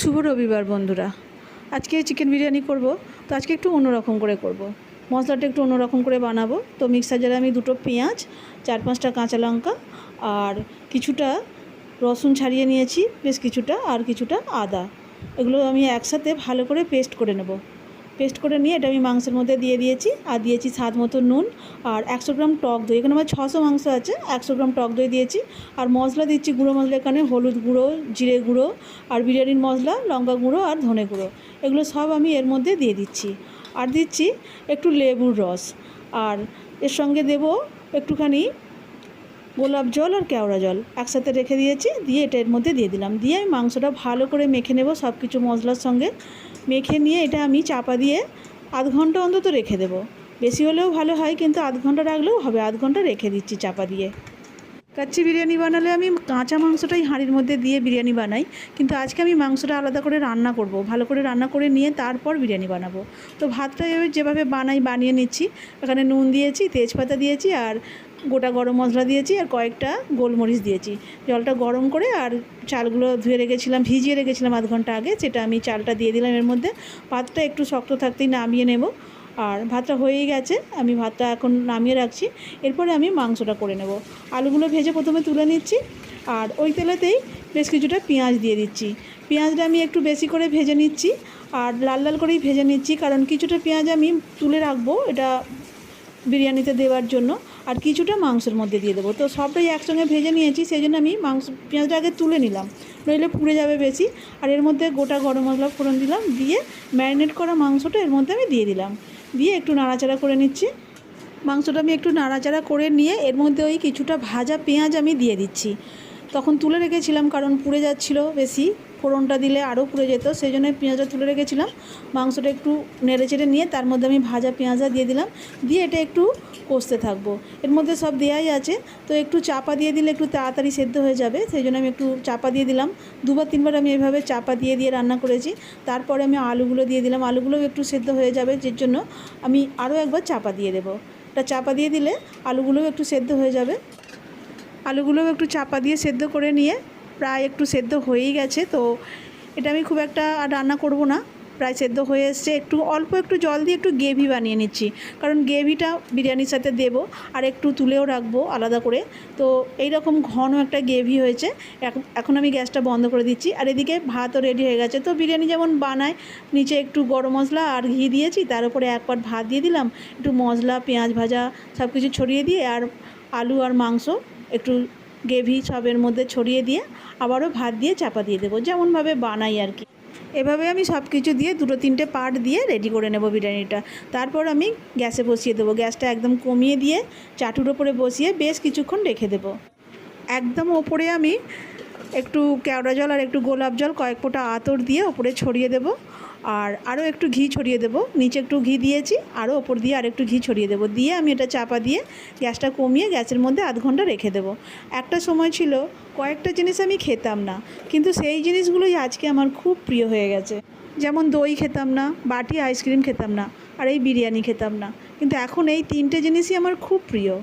শুভ রবিবার বন্ধুরা। আজকে চিকেন বিরিয়ানি করব, তো আজকে একটু অন্যরকম করে করব। মশলাটা একটু অন্যরকম করে বানাবো। তো মিক্সার জারে আমি দুটো পেঁয়াজ, চার পাঁচটা কাঁচা লঙ্কা আর কিছুটা রসুন ছাড়িয়ে নিয়েছি, বেশ কিছুটা আর কিছুটা আদা। এগুলো আমি একসাথে ভালো করে পেস্ট করে নেব। পেস্ট করে নিয়ে এটা আমি মাংসের মধ্যে দিয়ে দিয়েছি। আর দিয়েছি স্বাদ মতো নুন আর একশো গ্রাম টক দই। এখানে আমার ছশো মাংস আছে, একশো গ্রাম টক দই দিয়েছি। আর মশলা দিচ্ছি গুঁড়ো মশলা এখানে, হলুদ গুঁড়ো, জিরে গুঁড়ো আর বিরিয়ানির মশলা, লঙ্কা গুঁড়ো আর ধনে গুঁড়ো। এগুলো সব আমি এর মধ্যে দিয়ে দিচ্ছি। আর দিচ্ছি একটু লেবুর রস। আর এর সঙ্গে দেব একটুখানি গোলাপ জল আর কেওড়া জল একসাথে রেখে দিয়েছি, দিয়ে এটা এর মধ্যে দিয়ে দিলাম। দিয়ে আমি মাংসটা ভালো করে মেখে নেব সব কিছু মশলার সঙ্গে। মেখে নিয়ে এটা আমি চাপা দিয়ে আধ ঘণ্টা অন্তত রেখে দেবো। বেশি হলেও ভালো হয়, কিন্তু আধ ঘণ্টা রাখলেও হবে। আধ ঘণ্টা রেখে দিচ্ছি চাপা দিয়ে। কাচ্চি বিরিয়ানি বানালে আমি কাঁচা মাংসটাই হাঁড়ির মধ্যে দিয়ে বিরিয়ানি বানাই, কিন্তু আজকে আমি মাংসটা আলাদা করে রান্না করব, ভালো করে রান্না করে নিয়ে তারপর বিরিয়ানি বানাবো। তো ভাতটা যেভাবে বানাই বানিয়ে নিচ্ছি, এখানে নুন দিয়েছি, তেজপাতা দিয়েছি আর গোটা গরম মশলা দিয়েছি আর কয়েকটা গোলমরিচ দিয়েছি। জলটা গরম করে আর চালগুলো ধুয়ে রেখেছিলাম, ভিজিয়ে রেখেছিলাম আধ ঘণ্টা আগে সেটা আমি চালটা দিয়ে দিলাম এর মধ্যে। ভাতটা একটু শক্ত থাকতেই নামিয়ে নেব। আর ভাতটা হয়েই গেছে, আমি ভাতটা এখন নামিয়ে রাখছি, এরপরে আমি মাংসটা করে নেব। আলুগুলো ভেজে প্রথমে তুলে নিচ্ছি, আর ওই তেলেতেই বেশ কিছুটা পেঁয়াজ দিয়ে দিচ্ছি। পেঁয়াজটা আমি একটু বেশি করে ভেজে নিচ্ছি, আর লাল লাল করেই ভেজে নিচ্ছি, কারণ কিছুটা পেঁয়াজ আমি তুলে রাখব এটা বিরিয়ানিতে দেওয়ার জন্য, আর কিছুটা মাংসের মধ্যে দিয়ে দেবো। তো সবটাই একসঙ্গে ভেজে নিয়েছি, সেই জন্য আমি মাংস, পেঁয়াজটা আগে তুলে নিলাম, নইলে পুড়ে যাবে বেশি। আর এর মধ্যে গোটা গরম মশলা ফোড়ন দিলাম, দিয়ে ম্যারিনেট করা মাংসটা এর মধ্যে আমি দিয়ে দিলাম। দিয়ে একটু নাড়াচাড়া করে নিচ্ছি। মাংসটা আমি একটু নাড়াচাড়া করে নিয়ে এর মধ্যে ওই কিছুটা ভাজা পেঁয়াজ আমি দিয়ে দিচ্ছি। তখন তুলে রেখেছিলাম কারণ পুড়ে যাচ্ছিল বেশি। ফোড়নটা দিলে আরও পুড়ে যেত, সেই জন্য পেঁয়াজটা তুলে রেখেছিলাম। মাংসটা একটু নেড়ে চেড়ে নিয়ে তার মধ্যে আমি ভাজা পেঁয়াজা দিয়ে দিলাম। দিয়ে এটা একটু কষতে থাকব। এর মধ্যে সব দেওয়াই আছে, তো একটু চাপা দিয়ে দিলে একটু তাড়াতাড়ি সেদ্ধ হয়ে যাবে, সেই জন্য আমি একটু চাপা দিয়ে দিলাম। দুবার তিনবার আমি এভাবে চাপা দিয়ে দিয়ে রান্না করেছি। তারপরে আমি আলুগুলো দিয়ে দিলাম। আলুগুলোও একটু সেদ্ধ হয়ে যাবে, যে জন্য আমি আরও একবার চাপা দিয়ে দেবো। এটা চাপা দিয়ে দিলে আলুগুলোও একটু সেদ্ধ হয়ে যাবে। আলুগুলোও একটু চাপা দিয়ে সেদ্ধ করে নিয়ে প্রায় একটু সেদ্ধ হয়েই গেছে, তো এটা আমি খুব একটা রান্না করব না। প্রায় সেদ্ধ হয়ে এসছে, একটু অল্প একটু জল দিয়ে একটু গ্রেভি বানিয়ে নিচ্ছি, কারণ গ্রেভিটা বিরিয়ানির সাথে দেবো আর একটু তুলেও রাখব আলাদা করে। তো এই রকম ঘন একটা গ্রেভি হয়েছে এখন এখন আমি গ্যাসটা বন্ধ করে দিচ্ছি, আর এদিকে ভাতও রেডি হয়ে গেছে। তো বিরিয়ানি যেমন বানায় নিচে একটু গরম মশলা আর ঘি দিয়েছি, তার উপরে এক পাট ভাত দিয়ে দিলাম, একটু মশলা, পেঁয়াজ ভাজা সব কিছু ছড়িয়ে দিয়ে, আর আলু আর মাংস একটু গ্রেভি সবের মধ্যে ছড়িয়ে দিয়ে আবারও ভাত দিয়ে চাপা দিয়ে দেবো। যেমনভাবে বানাই আর কি। এভাবে আমি সব কিছু দিয়ে দুটো তিনটে পার্ট দিয়ে রেডি করে নেব বিরিয়ানিটা। তারপর আমি গ্যাসে বসিয়ে দেবো। গ্যাসটা একদম কমিয়ে দিয়ে চাটুর ওপরে বসিয়ে বেশ কিছুক্ষণ রেখে দেবো। একদম ওপরে আমি একটু কেওড়া জল আর একটু গোলাপ জল কয়েক ফোঁটা আতর দিয়ে ওপরে ছড়িয়ে দেবো। আর আরও একটু ঘি ছড়িয়ে দেবো। নিচে একটু ঘি দিয়েছি আরও ওপর দিয়ে আর একটু ঘি ছড়িয়ে দেবো। দিয়ে আমি এটা চাপা দিয়ে গ্যাসটা কমিয়ে গ্যাসের মধ্যে আধ ঘণ্টা রেখে দেবো। একটা সময় ছিল কয়েকটা জিনিস আমি খেতাম না, কিন্তু সেই জিনিসগুলোই আজকে আমার খুব প্রিয় হয়ে গেছে। যেমন দই খেতাম না, বাটি আইসক্রিম খেতাম না, আর এই বিরিয়ানি খেতাম না। কিন্তু এখন এই তিনটে জিনিসই আমার খুব প্রিয়।